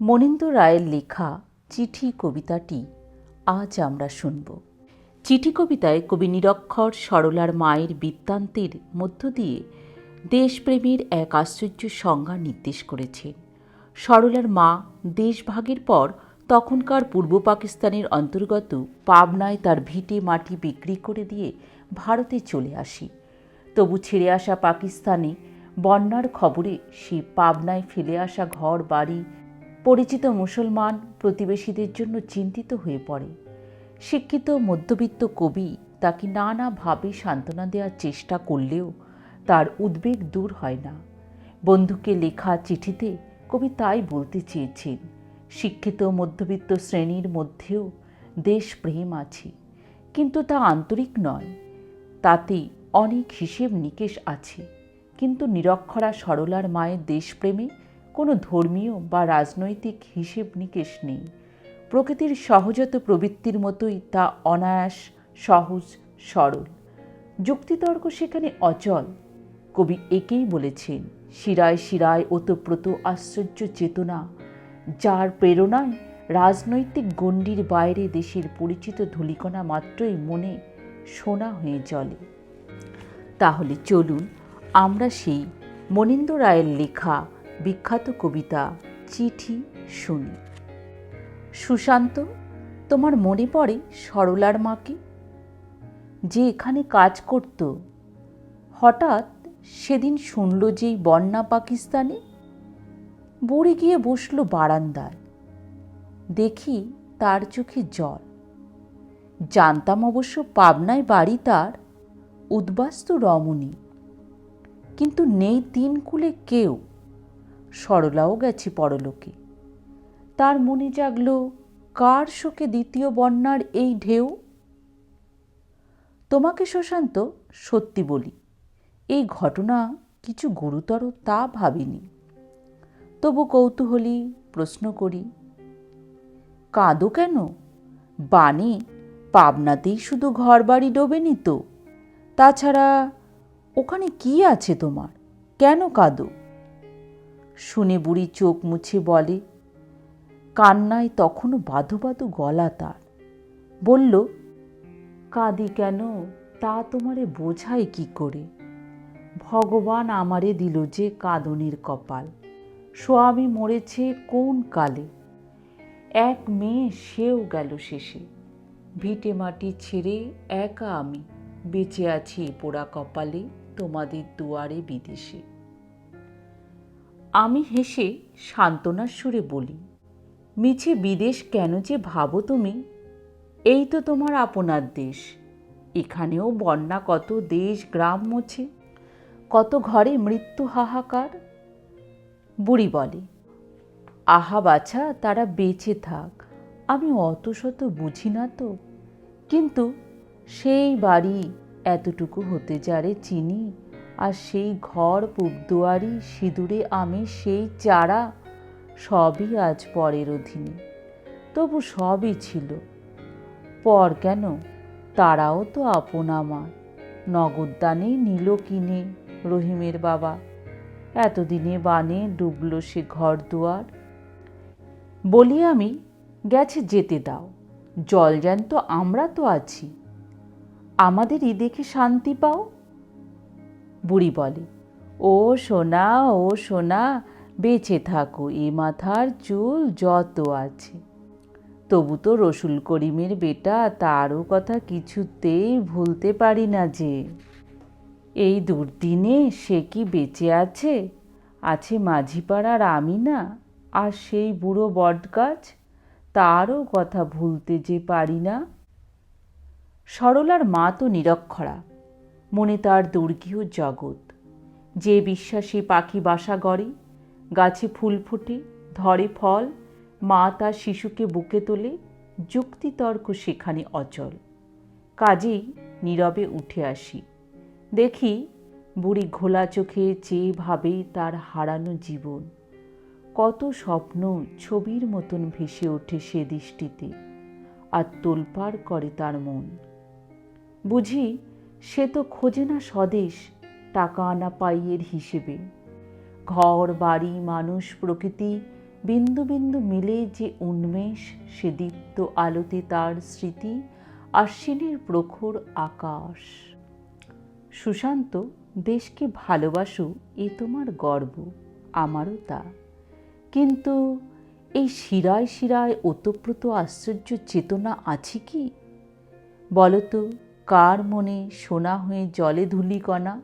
মনীন্দ্র রায়ের লেখা চিঠি কবিতাটি আজ আমরা শুনব। চিঠি কবিতায় কবি নিরক্ষর সরলার মায়ের বৃত্তান্তের মধ্য দিয়ে দেশপ্রেমের এক আশ্চর্য সংজ্ঞা নির্দেশ করেছেন সরলার মা দেশভাগের পর তখনকার পূর্ব পাকিস্তানের অন্তর্গত পাবনায় তার ভিটে মাটি বিক্রি করে দিয়ে ভারতে চলে আসি। তবু ছেড়ে আসা পাকিস্তানে বন্যার খবরে সে পাবনায় ফেলে আসা ঘর, বাড়ি পরিচিত মুসলমান প্রতিবেশীদের জন্য চিন্তিত হয়ে পড়ে। শিক্ষিত মধ্যবিত্ত কবি তাকে নানাভাবে সান্ত্বনা দেওয়ার চেষ্টা করলেও তার উদ্বেগ দূর হয় না। বন্ধুকে লেখা চিঠিতে কবি তাই বলতে চেয়েছেন, শিক্ষিত মধ্যবিত্ত শ্রেণির মধ্যেও দেশপ্রেম আছে, কিন্তু তা আন্তরিক নয়। তাতে অনেক হিসেব নিকেশ আছে, কিন্তু নিরক্ষরা সরলার মায়ের দেশপ্রেমে কোনো ধর্মীয় বা রাজনৈতিক হিসেব নিকেশ নেই। প্রকৃতির সহজাত প্রবৃত্তির মতোই তা অনায়াস, সহজ, সরল। যুক্তিতর্ক সেখানে অচল। কবি একেই বলেছেন, শিরায় শিরায় ওতপ্রোত আশ্চর্য চেতনা, যার প্রেরণায় রাজনৈতিক গণ্ডির বাইরে দেশের পরিচিত ধূলিকণা মাত্রই মনে সোনা হয়ে চলে। তাহলে চলুন আমরা সেই মনীন্দ্র রায়ের লেখা বিখ্যাত কবিতা চিঠি শুনি। সুশান্ত, তোমার মনে পড়ে সরলার মাকে? যে এখানে কাজ করত। হঠাৎ সেদিন শুনল যেই বন্যা পাকিস্তানে। বুড়ি গিয়ে বসল বারান্দায়। দেখি তার চোখে জল। জানতাম অবশ্য পাবনায় বাড়ি তার উদ্বাস্তু রমণী। কিন্তু নেই তিন কুলে কেউ। সরলাও গেছে পরলোকে। তার মনে জাগল, কার শোকে দ্বিতীয় বন্যার এই ঢেউ? তোমাকে সুশান্ত সত্যি বলি, এই ঘটনা কিছু গুরুতর তা ভাবিনি। তবু কৌতূহলী প্রশ্ন করি, কাঁদো কেন? বানে পাবনাতেই শুধু ঘর বাড়ি ডোবেনি তো। তাছাড়া ওখানে কি আছে তোমার? কেন কাঁদো? শুনে বুড়ি চোখ মুছে বলে, কান্নায় তখনও বাধো বাধো গলা তার। বলল, কাঁদি কেন? তা তোমারে বোঝায় কি করে? ভগবান আমারে দিল যে কাঁদনের কপাল। স্বামী মরেছে কোন কালে? এক মেয়ে সেও গেল শেষে। ভিটে মাটি ছেড়ে একা আমি, বেঁচে আছি পোড়া কপালে, তোমাদের দুয়ারে বিদেশে। আমি হেসে সান্ত্বনার সুরে বলি, মিছে বিদেশ কেন যে ভাবো তুমি? এই তো তোমার আপনার দেশ। এখানেও বন্যা কত দেশ গ্রাম মোছে, কত ঘরে মৃত্যু হাহাকার? বুড়ি বলে, আহা বাছা, তারা বেঁচে থাক, আমি অত শত বুঝি না তো। কিন্তু সেই বাড়ি এতটুকু হতে যারে চিনি আর সেই ঘর, পুবদুয়ারি, সিঁদুরে আমি সেই চারা, সবই আজ পরের অধীনে। তবু সবই ছিল। পর কেন? তারাও তো আপন আমার। নগদদানে নিল কিনে রহিমের বাবা। এতদিনে বানে ডুবলো সে ঘর দুয়ার। বলি আমি, গেছে যেতে দাও। জল জ্যান্ত আমরা তো আছি। আমাদেরই দেখে শান্তি পাও? বুড়ি বলে, ও সোনা ও সোনা, বেঁচে থাকো, এ মাথার চুল যত আছে। তবু তো রসুল করিমের বেটা, তারও কথা কিছুতেই ভুলতে পারি না যে। এই দুর্দিনে সে কি বেঁচে আছে? আছে মাঝিপাড়ার আমি না আর সেই বুড়ো বটগাছ, তারও কথা ভুলতে যে পারি না? সরলার মা তো নিরক্ষরা। মনে তার দুর্গীয় জগৎ। যে বিশ্বাসী পাখি বাসা গড়ে, গাছে ফুল ফোটে, ধরে ফল, মা তার শিশুকে বুকে তোলে, যুক্তিতর্ক সেখানে অচল। কাজেই নীরবে উঠে আসি। দেখি বুড়ি ঘোলা চোখে চেয়ে ভাবে তার হারানো জীবন। কত স্বপ্ন ছবির মতন ভেসে ওঠে সে দৃষ্টিতে, আর তোলপাড় করে তার মন। বুঝি সে তো খোঁজে না স্বদেশ, টাকা আনা পাইয়ের হিসেবে। ঘর, বাড়ি, মানুষ, প্রকৃতি বিন্দু বিন্দু মিলে যে উন্মেষ, সে দীপ্ত আলোতে তার স্মৃতি আশ্বিনের প্রখর আকাশ। সুশান্ত, দেশকে ভালোবাসো, এ তোমার গর্ব, আমারও তা। কিন্তু এই শিরায় শিরায় ওতপ্রোত আশ্চর্য চেতনা আছে কি? বলতো কার মনে সোনা হয়ে জলে ধুলি কণা